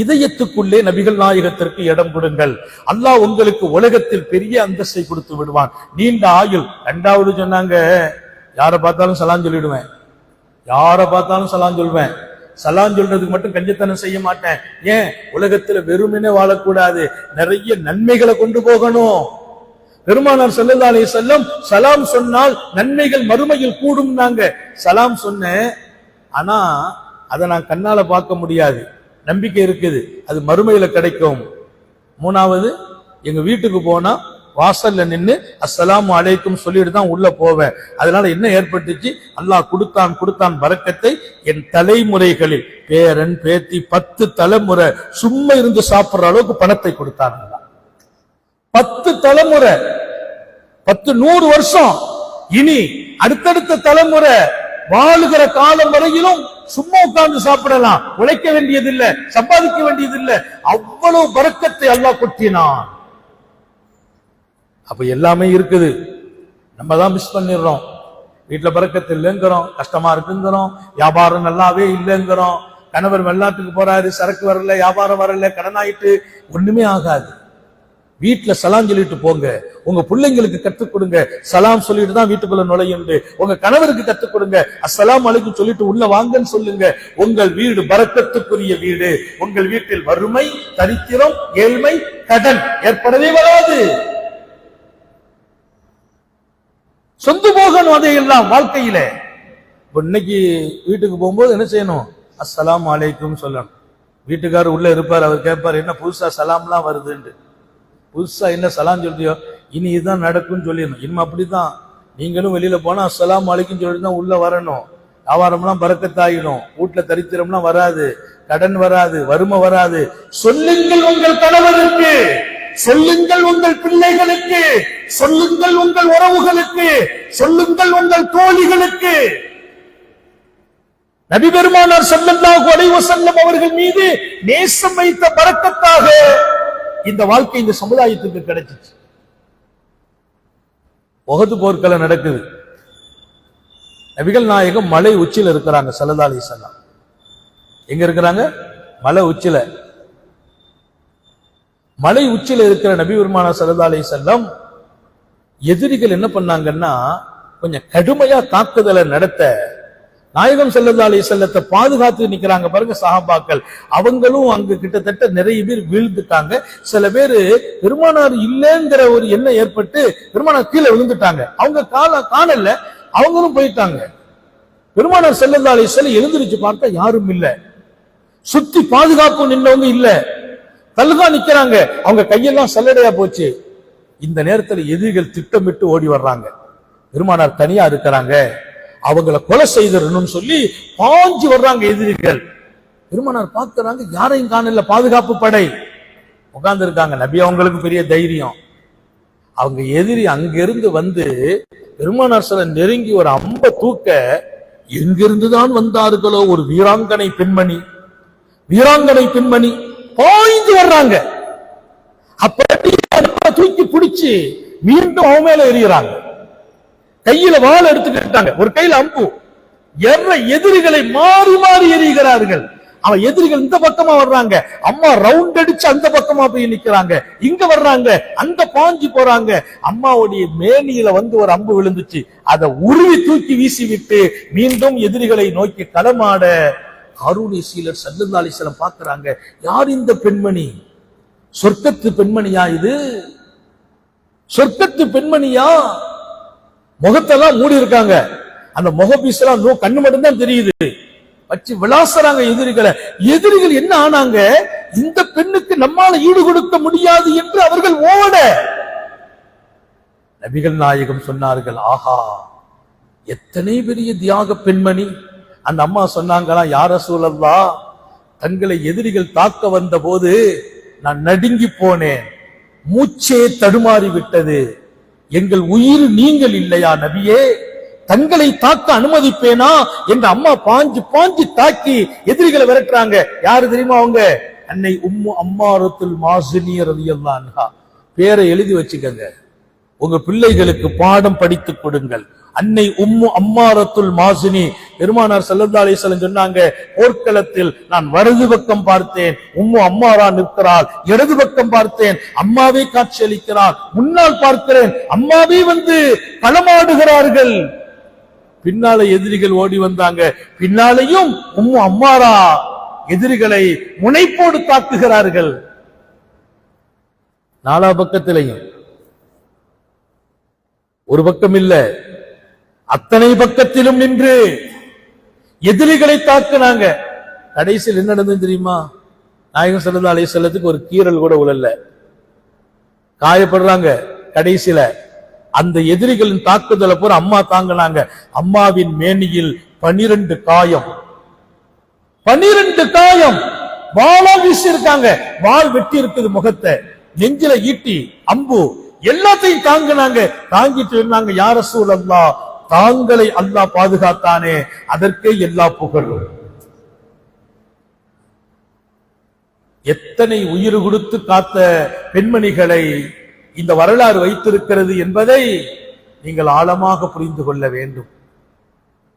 இதயத்துக்குள்ளே நபிகள் நாயகத்திற்கு இடம் கொடுங்கள். அல்லாஹ் உங்களுக்கு உலகத்தில் பெரிய அந்தஸ்தை கொடுத்து விடுவான். நீண்ட ஆயுள். ரெண்டாவது சொன்னாங்க யாரை பார்த்தாலும் சலான் சொல்லிடுவேன். யாரை பார்த்தாலும் சலான் சொல்வேன். சலான் சொல்றதுக்கு மட்டும் கஞ்சத்தனம் செய்ய மாட்டேன். ஏன்? உலகத்துல வெறுமனே வாழக்கூடாது. நிறைய நன்மைகளை கொண்டு போகணும். பெருமானார் ஸல்லல்லாஹு அலைஹி செல்லம் சலாம் சொன்னால் நன்மைகள் மறுமையில் கூடும் நாங்க சலாம் சொன்னேன். ஆனா அதை நான் கண்ணால பார்க்க முடியாது. நம்பிக்கை இருக்குது. அது மறுமையில் கிடைக்கும். மூணாவது எங்கள் வீட்டுக்கு போனால் வாசல்ல நின்று அஸ்ஸலாமு அலைக்கும் சொல்லிட்டு தான் உள்ள போவேன். அதனால என்ன ஏற்பட்டுச்சு? அல்லாஹ் கொடுத்தான் கொடுத்தான் வரக்கத்தை என் தலைமுறைகளில் பேரன் பேத்தி பத்து தலைமுறை சும்மா இருந்து சாப்பிட்ற அளவுக்கு பணத்தை கொடுத்தான் பத்து தலைமுறை பத்து நூறு வருஷம். இனி அடுத்தடுத்த தலைமுறை வாழுகிற காலம் வரையிலும் சும்மா உட்கார்ந்து சாப்பிடலாம். உழைக்க வேண்டியதில்லை சம்பாதிக்க வேண்டியதில்லை. அவ்வளவு பறக்கத்தை அல்லாஹ் கொட்டினான். அப்ப எல்லாமே இருக்குது. நம்ம தான் மிஸ் பண்ணிடுறோம். வீட்டுல பறக்கத்து இல்லைங்கிறோம் கஷ்டமா இருக்குங்கிறோம் வியாபாரம் நல்லாவே இல்லைங்கிறோம். கணவர் வெளிநாட்டுக்கு போறாரு சரக்கு வரல வியாபாரம் வரல கடன் ஆயிட்டு ஒண்ணுமே ஆகாது. வீட்டுல சலாம் சொல்லிட்டு போங்க. உங்க பிள்ளைங்களுக்கு கத்துக் கொடுங்க. சலாம் சொல்லிட்டு தான் வீட்டுக்குள்ள நுழையுண்டு. உங்க கணவருக்கு கத்துக் கொடுங்க. அஸ்ஸலாம் அலைக்கும் சொல்லிட்டு உள்ள வாங்கன்னு சொல்லுங்க. உங்கள் வீடு பரக்கத்துக்குரிய வீடு. உங்கள் வீட்டில் வறுமை தரித்திரம் ஏழ்மை கடன் ஏற்படவே வராது. சொந்து போகணும் அதையெல்லாம் வாழ்க்கையில. இன்னைக்கு வீட்டுக்கு போகும்போது என்ன செய்யணும்? அஸ்லாம் அலைக்கும் சொல்லணும். வீட்டுக்காரர் உள்ள இருப்பார் அவர் கேட்பார் என்ன புதுசா சலாம்லாம் வருதுன்ட்டு. புதுசா என்ன சலாம் சொல்றியோ இனி இதுதான் நடக்கும்னு சொல்லிடணும். இனிமே அப்படிதான் நீங்களும் வெளியில போனா அஸ்லாம் அலைக்கும் சொல்லிட்டு தான் உள்ள வரணும். வியாபாரம்லாம் பறக்கத்தாயிடும். வீட்டில் தரித்திரம்லாம் வராது. கடன் வராது. வறுமை வராது. சொல்லுங்கள் உங்கள் கணவருக்கு. சொல்லுங்கள் உங்கள் பிள்ளைகளுக்கு. சொல்லுங்கள் உங்கள் உறவுகளுக்கு. சொல்லுங்கள் உங்கள் தோழிகளுக்கு. நபி பெருமானார் ஸல்லல்லாஹு அலைஹி அவர்கள் மீது நேசம் வைத்த பறக்கத்தாக இந்த வாழ்க்கை இந்த சமுதாயத்துக்கு கிடைச்சிச்சு. உகது போர்க்கள நடக்குது. நபிகள் நாயகம் மலை உச்சியில் இருக்கிறாங்க ஸல்லல்லாஹு அலைஹி எங்க இருக்கிறாங்க? மலை உச்சில மலை உச்சில இருக்கிற நபி பெருமானார் ஸல்லல்லாஹு அலைஹி எதிரிகள் என்ன பண்ணாங்கன்னா கொஞ்சம் கடுமையா தாக்குதலை நடத்த நாயகம் ஸல்லல்லாஹு அலி செல்லத்தை பாதுகாத்து நிக்கிறாங்க பாருங்க சஹாபாக்கள். அவங்களும் அங்கு கிட்டத்தட்ட நிறைய பேர் வீழ்ந்துட்டாங்க. சில பேர் பெருமானார் இல்லைங்கிற ஒரு எண்ணம் ஏற்பட்டு பெருமானார் கீழே விழுந்துட்டாங்க. அவங்க கால காணல அவங்களும் போயிட்டாங்க. பெருமானார் ஸல்லல்லாஹு அலி செல்ல எழுந்திருச்சு பார்த்தா யாரும் இல்லை. சுத்தி பாதுகாப்பு நின்னவங்க இல்ல. தல்கா நிக்கிறாங்க. அவங்க கையெல்லாம் சல்லடையா போச்சு. இந்த நேரத்தில் எதிரிகள் திட்டமிட்டு ஓடி வர்றாங்க. பெருமானார் தனியா இருக்கிறாங்க. அவங்கள கொலை செய்திடணும்னு சொல்லி பாஞ்சு வர்றாங்க எதிரிகள். பெருமனார் பார்க்கிறாங்க யாரையும் காணல பாதுகாப்பு படை. உட்கார்ந்து இருக்காங்க நபி அவங்களுக்கு பெரிய தைரியம். அவங்க எதிரி அங்கிருந்து வந்து பெருமானார் சில நெருங்கி ஒரு அம்ப தூக்க எங்கிருந்துதான் வந்தார்களோ ஒரு வீராங்கனை பெண்மணி வீராங்கனை பெண்மணி? பாய்ந்து வர்றாங்க. அப்படி தூக்கி பிடிச்சு மீண்டும் அவன் மேல எறிகிறாங்க கையில வாள் எடுத்துக்கிட்டாங்க ஒரு கையில அம்பு. எற எதிரிகளை மாறி மாறி எறிகிறார்கள். அவன் எதிரிகள் இந்த பக்கமா வர்றாங்க. அம்மா ரவுண்ட் அடிச்சு அந்த பக்கமா போய் நிக்கிறாங்க. இங்க வர்றாங்க. அங்க பாஞ்சு போறாங்க. அம்மாவுடைய மேனியில வந்து ஒரு அம்பு விழுந்துச்சு. அதை உருவி தூக்கி வீசி விட்டு மீண்டும் எதிரிகளை நோக்கி களமாட கருணை சீலர் சல்லல்லா பாக்குறாங்க யார் இந்த பெண்மணி? சொர்க்கத்து பெண்மணியா இது? சொர்க்கத்து பெண்மணியா? முகத்தெல்லாம் மூடி இருக்காங்க அந்த முகபீசெல்லாம் நோ- கண்ணு மட்டும்தான் தெரியுது. வச்சு விளாசுறாங்க எதிரிகளை. எதிரிகள் என்ன ஆனாங்க? இந்த பெண்ணுக்கு நம்மால ஈடு கொடுக்க முடியாது என்று அவர்கள் ஓட. நபிகள் நாயகம் சொன்னார்கள் ஆஹா எத்தனை பெரிய தியாக பெண்மணி. அந்த அம்மா சொன்னாங்களா யார சூழல்லா தங்களை எதிரிகள் தாக்க வந்த போது நான் நடுங்கி போனேன். மூச்சே தடுமாறி விட்டது எங்கள் உயிர் நீங்கள் இல்லையா நபியே? தங்களை தாக்க அனுமதிப்பேனா? என்று அம்மா பாஞ்சு பாஞ்சு தாக்கி எதிரிகளை விரட்டுறாங்க. யாரு தெரியுமா அவங்க? அன்னை உம்மு அம்மாரத்தில் மாசினி ரலியல்லாஹு பேரை எழுதி வச்சுக்கங்க. உங்க பிள்ளைகளுக்கு பாடம் படித்துக் கொடுங்கள். அன்னை உம்மு அம்மாரத்துல் மாசினி. பெருமானார் ஸல்லல்லாஹு அலைஹி சொன்னாங்க போர்க்களத்தில் நான் வலது பக்கம் பார்த்தேன் உம்மு அம்மாரா நிற்கிறாள். இடது பக்கம் பார்த்தேன் அம்மாவே காட்சியளிக்கிறாள் முன்னால் பார்க்கிறேன் அம்மாவே வந்து களமாடுகிறார்கள். பின்னால எதிரிகள் ஓடி வந்தாங்க. பின்னாலேயும் உம்மு அம்மாரா எதிரிகளை முனைப்போடு தாக்குகிறார்கள். நாலா பக்கத்திலையும். ஒரு பக்கம் இல்லை அத்தனை பக்கத்திலும் நின்று எதிரிகளை தாக்குனாங்க. கடைசியில் என்ன நடந்தது தெரியுமா? நாயகம் ஸல்லல்லாஹு அலை செல்லத்துக்கு ஒரு கீறல் கூட உழல்ல. காயப்படுறாங்க கடைசியில. அந்த எதிரிகளின் தாக்குதலை பூரா அம்மா தாங்கினாங்க. அம்மாவின் மேனியில் பனிரெண்டு காயம். பனிரெண்டு காயம். வாழா வீசி இருக்காங்க வாள் வெட்டி இருக்குது முகத்தை. நெஞ்சில ஈட்டி அம்பு எல்லாத்தையும் தாங்கினாங்க. தாங்கிட்டு இருந்தாங்க யார சூழல்லா தாங்களை அல்லாஹ் பாதுகாத்தானே? அதற்கே எல்லா புகழும். எத்தனை உயிர் கொடுத்து காத்த பெண்மணிகளை இந்த வரலாறு வைத்திருக்கிறது என்பதை நீங்கள் ஆழமாக புரிந்து கொள்ள வேண்டும்.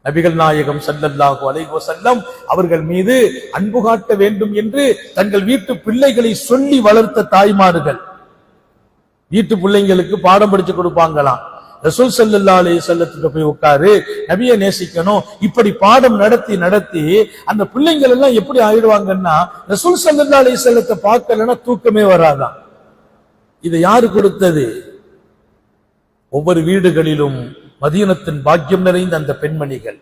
நபிகள் நாயகம் சல்லல்லாஹு அலைஹி செல்லம் அவர்கள் மீது அன்பு காட்ட வேண்டும் என்று தங்கள் வீட்டு பிள்ளைகளை சொல்லி வளர்த்த தாய்மார்கள். வீட்டு பிள்ளைங்களுக்கு பாடம் படிச்சு கொடுப்பாங்களாம். ரசூல் ஸல்லல்லாஹு அலி வஸல்லத்துக்கு போய் உட்காரு நபிய நேசிக்கணும். இப்படி பாடம் நடத்தி நடத்தி அந்த பிள்ளைங்கள் எல்லாம் எப்படி ஆயிடுவாங்கன்னா ரசூல் ஸல்லல்லாஹு அலி செல்லத்தை பார்க்கலன்னா தூக்கமே வராதான் இதை யாரு கொடுத்தது? ஒவ்வொரு வீடுகளிலும் மதியனத்தின் பாக்கியம் நிறைந்த அந்த பெண்மணிகள்.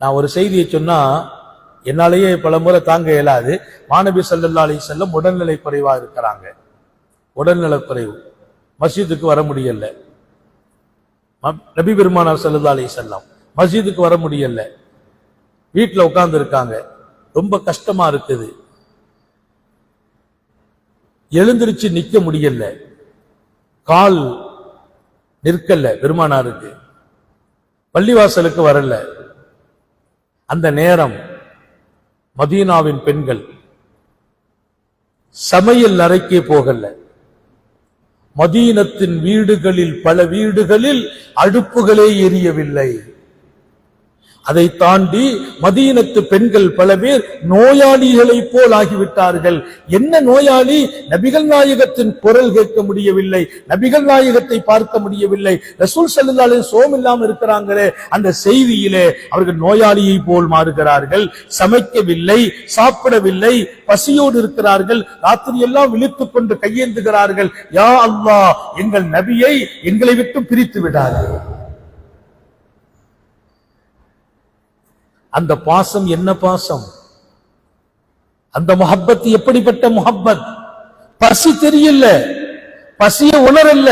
நான் ஒரு செய்தியை சொன்னா என்னாலேயே பல முறை தாங்க இயலாது. மாணவி ஸல்லல்லாஹு செல்லும் செல்லம் உடல்நிலை குறைவா இருக்கிறாங்க. உடல்நலக்குறைவு மஸ்ஜிதுக்கு வர முடியல. நபி பெருமானார் செல்லதா அலி செல்லம் மஸ்ஜிதுக்கு வர முடியல. வீட்டுல உட்கார்ந்து இருக்காங்க. ரொம்ப கஷ்டமா இருக்குது. எழுந்திருச்சு நிக்க முடியல. கால் நிற்கல பெருமானாருக்கு. பள்ளிவாசலுக்கு வரல. அந்த நேரம் மதீனாவின் பெண்கள் சமையல் அறைக்கே போகல. மதீனத்தின் வீடுகளில் பல வீடுகளில் அடுப்புகளே எரியவில்லை. அதை தாண்டி மதீனத்து பெண்கள் பல பேர் நோயாளிகளைப் போல் ஆகிவிட்டார்கள். என்ன நோயாளி? நபிகள் நாயகத்தின் குரல் கேட்க முடியவில்லை நபிகள் நாயகத்தை பார்க்க முடியவில்லை. ரசூல் சல்லாலே சோம் இல்லாமல் இருக்கிறாங்களே அந்த செய்தியிலே அவர்கள் நோயாளியை போல் மாறுகிறார்கள். சமைக்கவில்லை சாப்பிடவில்லை பசியோடு இருக்கிறார்கள். ராத்திரி எல்லாம் விழித்துக் கொண்டு கையேந்துகிறார்கள். யா அல்லா எங்கள் நபியை எங்களை விட்டு பிரித்து விடார்கள் அந்த பாசம் என்ன பாசம்? அந்த முஹப்பத் எப்படிப்பட்ட முஹப்பத்? பசி தெரியல. பசிய உணரல்ல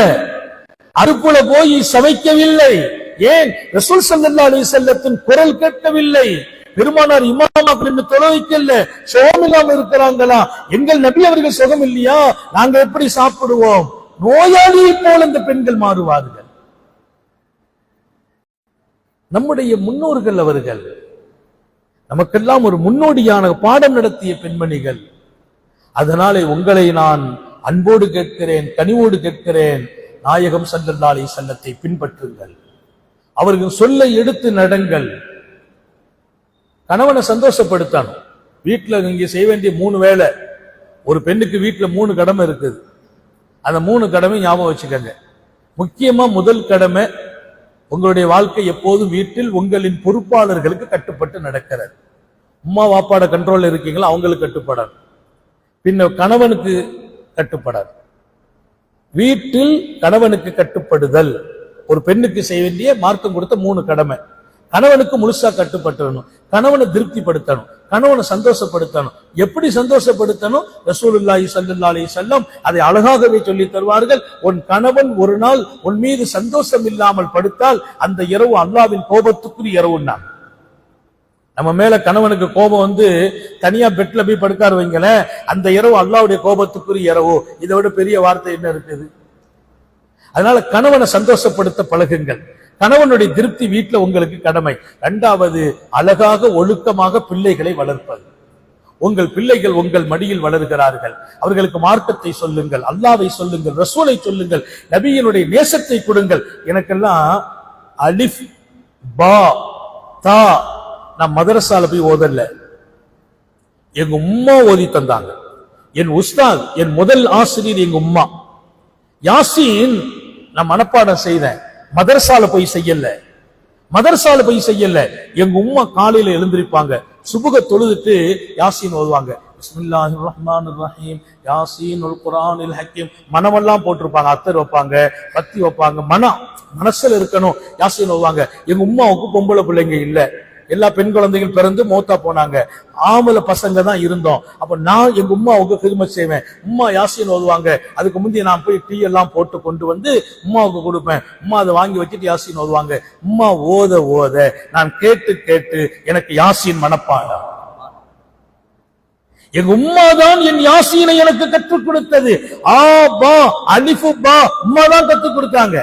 அடுப்புல போய் சமைக்கவில்லை. ஏன்? ரசூல் சல்லா அலி செல்லத்தின் குரல் கேட்கவில்லை. பெருமானார் இமாம் அப்படின்னு தொலைக்கல சுகம் இல்லாம இருக்கிறாங்களா? எங்கள் நபி அவர்கள் சுகம் இல்லையா? நாங்க எப்படி சாப்பிடுவோம்? நோயாளியை போல இந்த பெண்கள் மாறுவார்கள். நம்முடைய முன்னோர்கள் அவர்கள் நமக்கெல்லாம் ஒரு முன்னோடியான பாடம் நடத்திய பெண்மணிகள். அதனாலே உங்களை நான் அன்போடு கேட்கிறேன் கனிவோடு கேட்கிறேன். நாயகம் சல்லல்லாலை செல்லத்தை பின்பற்றுங்கள். அவர்கள் சொல்லை எடுத்து நடங்கள். கணவனை சந்தோஷப்படுத்தணும். வீட்டில் நீங்க செய்ய வேண்டிய மூணு வேலை. ஒரு பெண்ணுக்கு வீட்டில் மூணு கடமை இருக்குது. அந்த மூணு கடமை ஞாபகம் வச்சுக்கோங்க. முக்கியமா முதல் கடமை உங்களுடைய வாழ்க்கை எப்போதும் வீட்டில் உங்களின் பொறுப்பாளர்களுக்கு கட்டுப்பட்டு நடக்கிறது. அம்மா வாப்பாட கண்ட்ரோல் இருக்கீங்களா? அவங்களுக்கு கட்டுப்படாது. பின்ன கணவனுக்கு கட்டுப்படாது. வீட்டில் கணவனுக்கு கட்டுப்படுதல். ஒரு பெண்ணுக்கு செய்ய வேண்டிய மார்க்கம் கொடுத்த மூணு கடமை. கணவனுக்கு முழுசா கட்டுப்பட்டுறணும். கணவனை திருப்திப்படுத்தணும். கணவனை சந்தோஷப்படுத்தணும். எப்படி சந்தோஷப்படுத்தணும்? ரசூலுல்லாஹி ஸல்லல்லாஹு அலி செல்லம் அதை அழகாகவே சொல்லி தருவார்கள். உன் கணவன் ஒரு நாள் உன் மீது சந்தோஷம் இல்லாமல் படுத்தால் அந்த இரவு அல்லாவின் கோபத்துக்குரிய இரவுன்னா நம்ம மேல கணவனுக்கு கோபம் வந்து தனியா பெட்ல போய் படுக்காரு வைங்களேன் அந்த இரவு அல்லாவுடைய கோபத்துக்குரிய இரவு. இதை விட பெரிய வார்த்தை என்ன இருக்குது? அதனால கணவனை சந்தோஷப்படுத்த பழகுங்கள். கணவனுடைய திருப்தி வீட்டில் உங்களுக்கு கடமை. இரண்டாவது அழகாக ஒழுக்கமாக பிள்ளைகளை வளர்ப்பது. உங்கள் பிள்ளைகள் உங்கள் மடியில் வளர்கிறார்கள். அவர்களுக்கு மார்க்கத்தை சொல்லுங்கள் அல்லாவை சொல்லுங்கள் ரசூலை சொல்லுங்கள் நபியினுடைய நேசத்தை கொடுங்கள். எனக்கெல்லாம் அலிஃப் பா தா நான் மதரசால போய் ஓதல்ல எங்க உம்மா ஓதி தந்தாங்க. என் உஸ்தாத் என் முதல் ஆசிரியர் எங்க உம்மா. யாசின் நான் மனப்பாடம் செய்தேன். மதரசால போய் செய்யல. மதரசால போய் செய்யல. எங்க உம்மா காலையில எழுந்திருப்பாங்க. சுபுக தொழுதுட்டு யாசீன் ஓதுவாங்க பிஸ்மில்லாஹிர் ரஹ்மானிர் ரஹீம் யாசீன் குரானில் ஹக்கீம். மனமெல்லாம் போட்டிருப்பாங்க. அத்தர் வைப்பாங்க. பத்தி வைப்பாங்க. மனம் மனசுல இருக்கணும். யாசின் ஓதுவாங்க எங்க உம்மாவுக்கு பொம்பளை பிள்ளைங்க இல்லை. எல்லா பெண் குழந்தைகள் பிறந்து மூத்தா போனாங்க. ஆம்பளை பசங்க தான் இருந்தோம். அப்ப நான் எங்க உமாவுக்கு ஹிதமத் செய்வேன். உம்மா யாசின் ஓதுவாங்க. அதுக்கு முந்தைய நான் போய் டீ எல்லாம் போட்டு கொண்டு வந்து உம்மாவுக்கு கொடுப்பேன். உம்மா அதை வாங்கி வச்சுட்டு யாசின் ஓதுவாங்க. உம்மா ஓத ஓத நான் கேட்டு கேட்டு எனக்கு யாசின் மனப்பாடம் எங்க உம்மா தான் என் யாசீனை எனக்கு கற்றுக் கொடுத்தது. ஆ பா அலிஃபு பா உம்மா தான் கற்றுக் கொடுத்தாங்க.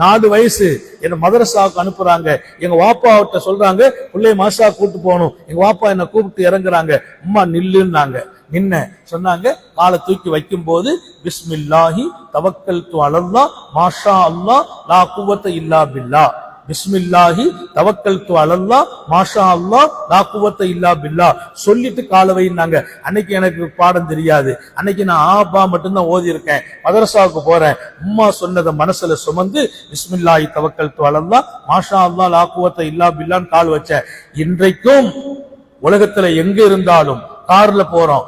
நாலு வயசு என்ன மதரசாவுக்கு அனுப்புறாங்க. எங்க வாப்பாவிட்ட சொல்றாங்க பிள்ளை மாசா கூட்டு போகணும். எங்க வாப்பா என்ன கூப்பிட்டு இறங்குறாங்க. அம்மா நில்லுன்னாங்க. நின்ன சொன்னாங்க காலை தூக்கி வைக்கும் போது பிஸ்மில்லாஹி தவக்கல் து அலல்லா மாஷா அல்லா லா குவத்த இல்லா பில்லா. பிஸ்மில்லாஹி தவக்கல் து அலல்லா மாஷா அல்லாஹ் லா இல்லா பில்லா சொல்லிட்டு காலை வைனாங்க அன்னைக்கு எனக்கு பாடம் தெரியாது. அன்னைக்கு நான் ஆபா மட்டும்தான் ஓதி இருக்கேன் மதரசாவுக்கு போறேன். உம்மா சொன்னதை மனசுல சுமந்து பிஸ்மில்லாஹி தவக்கல் து அலல்லா மாஷா அல்லாஹ் லா குவத்த இல்லா பில்லான்னு கால் வச்சேன். இன்றைக்கும் உலகத்துல எங்க இருந்தாலும் கார்ல போறோம்.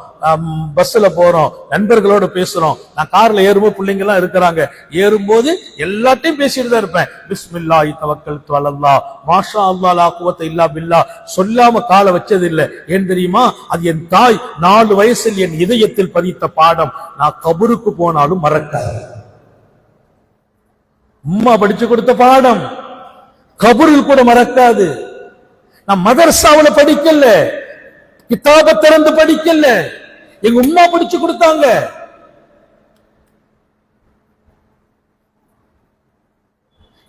பஸ்ல போறோம் நண்பர்களோட பேசுறோம். நான் கார்ல ஏறும்போது பிள்ளைங்க எல்லாம் இருக்கிறாங்க. ஏறும்போது எல்லாத்தையும் பேசிட்டு தான் இருப்பேன். பிஸ்மில்லா இத்தவக்கல் துவலல்லா மாஷா அல்லா லா இல்லா பில்லா சொல்லாம காலை வச்சது இல்லை ஏன் தெரியுமா? அது என் தாய் நாலு வயசில் என் இதயத்தில் பதித்த பாடம். நான் கபருக்கு போனாலும் மறக்காது. உம்மா படிச்சு கொடுத்த பாடம். கபூரில் கூட மறக்காது. நான் மதர்சாவில் படிக்கல. கிதாப திறந்து படிக்கல. எங்க உம்மா பிடிச்சு கொடுத்தாங்க.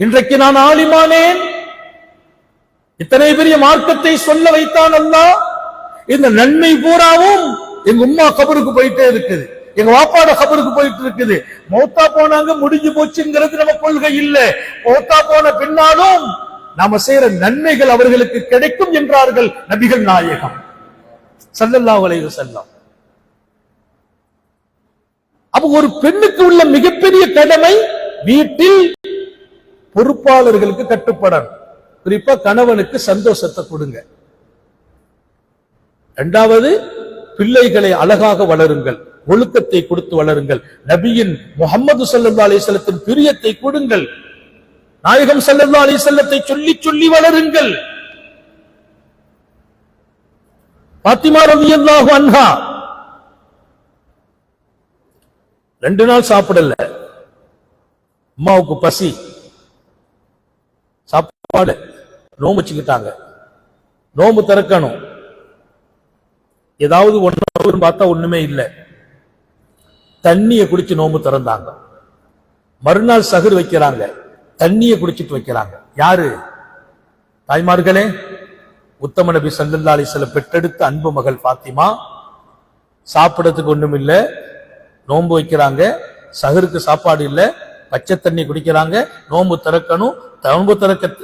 இன்றைக்கு நான் ஆலிமானேன். இத்தனை பெரிய மார்க்கத்தை சொல்ல வைத்தான் அல்ல. இந்த நன்மை பூராவும் எங்க உம்மா கபருக்கு போயிட்டே இருக்குது. எங்க வாப்பாட கபருக்கு போயிட்டு இருக்குது. மௌத்தா போனாங்க முடிஞ்சு போச்சுங்கிறது நம்ம கொள்கை இல்ல. மௌத்தா போன பின்னாலும் நாம செய்யற நன்மைகள் அவர்களுக்கு கிடைக்கும் என்றார்கள் நபிகள் நாயகம். சல்லல்லா அலைஹி செல்லம் அப்ப ஒரு பெண்ணுக்கு உள்ள மிகப்பெரிய கடமை வீட்டில் பொறுப்பாளர்களுக்கு கட்டுப்படணும். குறிப்பா கணவனுக்கு சந்தோஷத்தை கொடுங்க. இரண்டாவது பிள்ளைகளை அழகாக வளருங்கள். ஒழுக்கத்தை கொடுத்து வளருங்கள். நபியின் முகமது சல்லா அலிசல்லத்தின் பிரியத்தை கொடுங்கள். நாயகம் சல்லா அலிசல்லத்தை சொல்லி சொல்லி வளருங்கள். பாத்திமா ரவி அன்ஹா ரெண்டு நாள் சாப்பிடல. அம்மாவுக்கு பசி. சாப்பாடு. நோம்பு வச்சுக்கிட்டாங்க. நோம்பு திறக்கணும். ஏதாவது ஒன்று பார்த்தா ஒண்ணுமே இல்லை. தண்ணியை குடிச்சு நோம்பு திறந்தாங்க. மறுநாள் சகுர் வைக்கிறாங்க. தண்ணியை குடிச்சிட்டு வைக்கிறாங்க. யாரு? தாய்மார்களே உத்தம நபி சல்லல்லா அலிஸ்ல பெற்றெடுத்த அன்பு மகள் பாத்திமா சாப்பிடறதுக்கு ஒண்ணும் இல்ல நோன்பு வைக்கிறாங்க. சகருக்கு சாப்பாடு இல்லை. பச்சை தண்ணி குடிக்கிறாங்க. நோன்பு திறக்கணும். நோன்பு திறக்க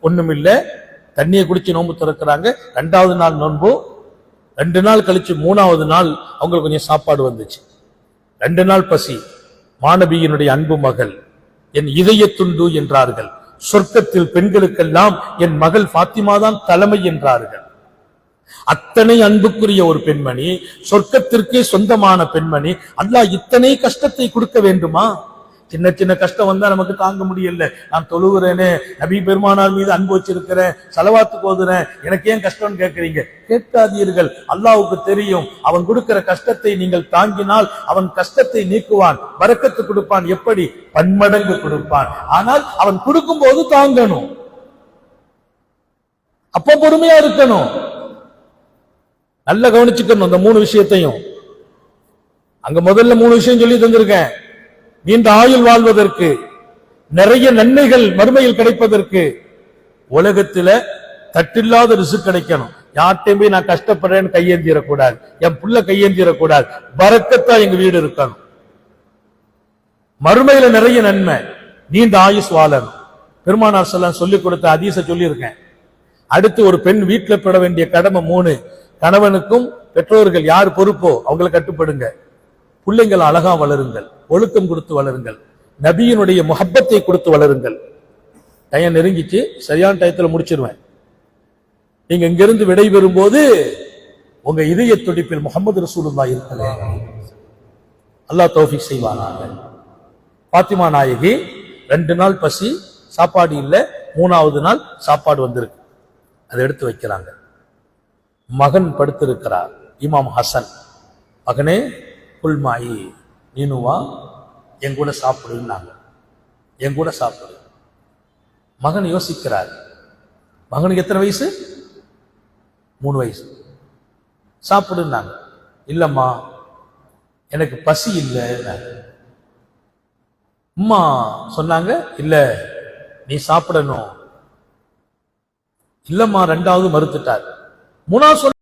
ஒன்றும் இல்லை. தண்ணியை குடிச்சு நோன்பு திறக்கிறாங்க. ரெண்டாவது நாள் நோன்பு. ரெண்டு நாள் கழிச்சு மூணாவது நாள் அவங்களுக்கு கொஞ்சம் சாப்பாடு வந்துச்சு. ரெண்டு நாள் பசி. மாணவியினுடைய அன்பு மகள். என் இதய துண்டு என்றார்கள். சொர்க்கத்தில் பெண்களுக்கெல்லாம் என் மகள் பாத்திமா தான் தலைமை என்றார்கள். அத்தனை அன்புக்குரிய ஒரு பெண்மணி சொர்க்கத்திற்கே சொந்தமான பெண்மணி அல்லாஹ் இத்தனை கஷ்டத்தை கொடுக்க வேண்டுமா? சின்ன சின்ன கஷ்டம் வந்தா நமக்கு தாங்க முடியல. நான் தொழுகிறேனே நபி பெருமானார் மீது அன்பு வச்சிருக்கிறேன் செலவாத்து போதுறேன் எனக்கு ஏன் கஷ்டம்னு கேட்கறீங்க? கேட்காதீர்கள். அல்லாவுக்கு தெரியும் அவன் கொடுக்கிற கஷ்டத்தை நீங்கள் தாங்கினால் அவன் கஷ்டத்தை நீக்குவான் வரக்கத்து கொடுப்பான். எப்படி? பன்மடங்கு கொடுப்பான். ஆனால் அவன் கொடுக்கும் போது தாங்கணும். அப்ப பொறுமையா இருக்கணும். நல்லா கவனிச்சுக்கணும் அந்த மூணு விஷயத்தையும். அங்க முதல்ல மூணு விஷயம் சொல்லி தந்திருக்கேன். நீண்ட ஆயுள் வாழ்வதற்கு நிறைய நன்மைகள் மறுமையில் கிடைப்பதற்கு உலகத்துல தட்டில்லாத ரிசு கிடைக்கணும். யார்ட்டையும் போய் நான் கஷ்டப்படுறேன்னு கையேந்திரக்கூடாது. என் புள்ள கையேந்திரக்கூடாது. பறக்கத்தா எங்க வீடு இருக்கணும். மறுமையில நிறைய நன்மை. நீண்ட ஆயுஸ் வாழணும். பெருமானார் செல்லாம் சொல்லிக் கொடுத்த அதீச சொல்லியிருக்கேன். அடுத்து ஒரு பெண் வீட்டுல பெற வேண்டிய கடமை மூணு. கணவனுக்கும் பெற்றோர்கள் யார் பொறுப்போ அவங்களை கட்டுப்படுங்க. பிள்ளைங்கள் அழகா வளருங்கள் ஒழுக்கம் கொடுத்து வளருங்கள் நபியினுடைய முகப்பத்தை கொடுத்து வளருங்கள். டைம் நெருங்கிச்சு சரியான டயத்தில் முடிச்சிருவேன். நீங்க இங்கிருந்து விடைபெறும் போது உங்க இதய துடிப்பில் முகமது ரசூலுல்லா இருக்கல. அல்லாஹ் தௌஃபிக் செய்வானாங்க பாத்திமா நாயகி ரெண்டு நாள் பசி சாப்பாடு இல்லை மூணாவது நாள் சாப்பாடு வந்திருக்கு. அதை எடுத்து வைக்கிறாங்க. மகன் படுத்திருக்கிறார். இமாம் ஹசன். மகனே புல்மாயி நீனு வா என் கூட சாப்பிடுன்னாங்க. என் கூட சாப்பிடு. மகன் யோசிக்கிறார். மகனுக்கு எத்தனை வயசு? மூணு வயசு. சாப்பிடுன்னாங்க. இல்லம்மா எனக்கு பசி இல்லை. அம்மா சொன்னாங்க இல்லை நீ சாப்பிடணும். இல்லம்மா ரெண்டாவது மறுத்துட்டார். மூணாவது சொன்ன